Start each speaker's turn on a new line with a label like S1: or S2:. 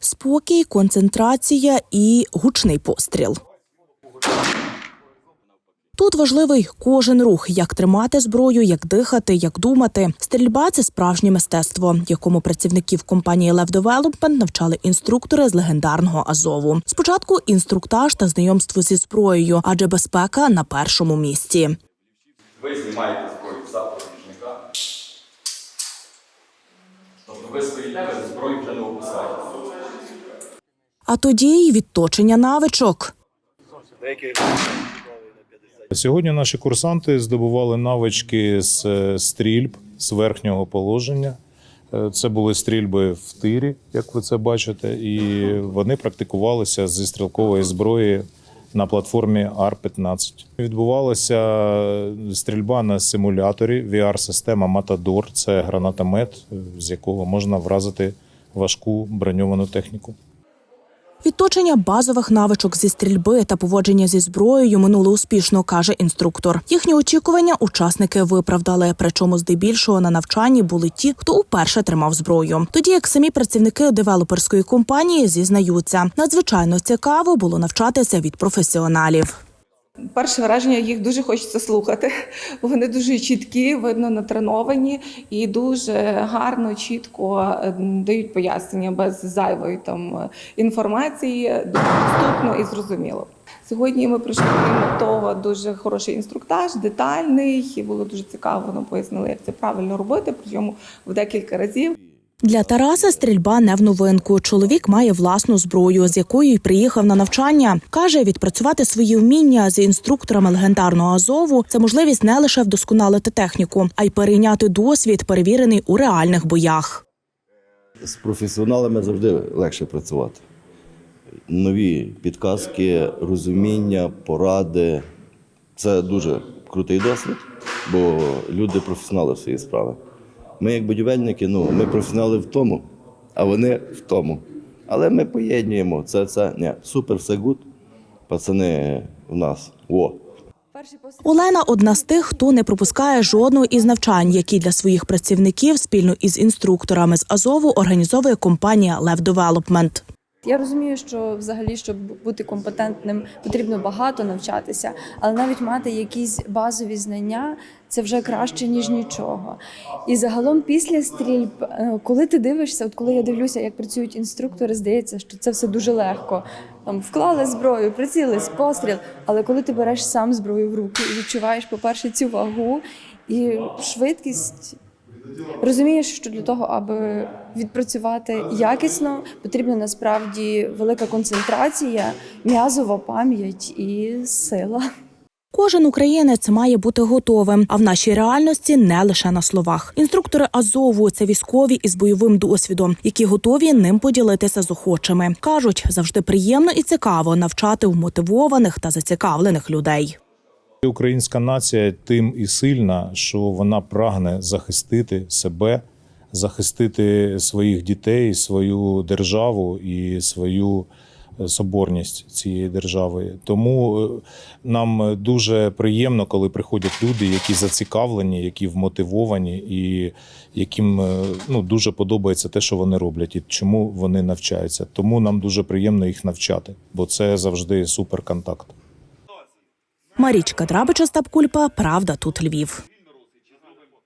S1: спокій, концентрація і гучний постріл. Тут важливий кожен рух, як тримати зброю, як дихати, як думати. Стрільба це справжнє мистецтво, якому працівників компанії Lev Development навчали інструктори з легендарного Азову. Спочатку інструктаж та знайомство зі зброєю, адже безпека на першому місці.
S2: Ви знімаєте зброю запобіжника. Тобто ви стоїте, ви зброю вже не опускаєте.
S1: А тоді й відточення навичок.
S3: Сьогодні наші курсанти здобували навички з е, стрільб з верхнього положення. Е, Це були стрільби в тирі, як ви це бачите, і вони практикувалися зі стрілкової зброї на платформі AR-15. Відбувалася стрільба на симуляторі VR-система Matador. Це гранатомет, е, з якого можна вразити важку броньовану техніку.
S1: Відточення базових навичок зі стрільби та поводження зі зброєю минуло успішно, каже інструктор. Їхні очікування учасники виправдали. Причому здебільшого на навчанні були ті, хто уперше тримав зброю. Тоді як самі працівники девелоперської компанії зізнаються, надзвичайно цікаво було навчатися від професіоналів.
S4: Перше враження їх дуже хочеться слухати. Вони дуже чіткі, видно натреновані і дуже гарно, чітко е, дають пояснення без зайвої там е, інформації, дуже доступно і зрозуміло. Сьогодні ми пройшли крім того дуже хороший інструктаж, детальний, і було дуже цікаво. Нам пояснили, як це правильно робити, причому в декілька разів.
S1: Для Тараса стрільба не в новинку. Чоловік має власну зброю, з якою й приїхав на навчання. каже, відпрацювати свої вміння з інструкторами легендарного Азову це можливість не лише вдосконалити техніку, а й перейняти досвід, перевірений у реальних боях.
S5: З професіоналами завжди легше працювати. Нові підказки, розуміння, поради це дуже крутий досвід, бо люди професіонали в своїй справи. Ми, як будівельники, ну, ми професіонали в тому, а вони в тому. Але ми поєднуємо це, це. не супер, все гуд. Пацани в нас. Во.
S1: Олена одна з тих, хто не пропускає жодного із навчань, які для своїх працівників спільно із інструкторами з Азову організовує компанія Лев Development.
S6: Я розумію, що взагалі, щоб бути компетентним, потрібно багато навчатися, але навіть мати якісь базові знання це вже краще ніж нічого. І загалом після стрільб, е, коли ти дивишся, от коли я дивлюся, як працюють інструктори, здається, що це все дуже легко. Там вклали зброю, прицілились, постріл. Але коли ти береш сам зброю в руки і відчуваєш, по-перше, цю вагу і швидкість. Розумієш, що для того, аби відпрацювати якісно, потрібна насправді велика концентрація, м'язова пам'ять і сила.
S1: Кожен українець має бути готовим, а в нашій реальності не лише на словах. Інструктори Азову це військові із бойовим досвідом, які готові ним поділитися з охочими. кажуть, завжди приємно і цікаво навчати вмотивованих та зацікавлених людей.
S3: Українська нація тим і сильна, що вона прагне захистити себе, захистити своїх дітей, свою державу і свою е, соборність цієї держави. Тому е, нам дуже приємно, коли приходять люди, які зацікавлені, які вмотивовані, і яким е, ну дуже подобається те, що вони роблять, і чому вони навчаються. Тому нам дуже приємно їх навчати, бо це завжди суперконтакт.
S1: Марічка Драбича Стапкульпа, Правда, тут Львів.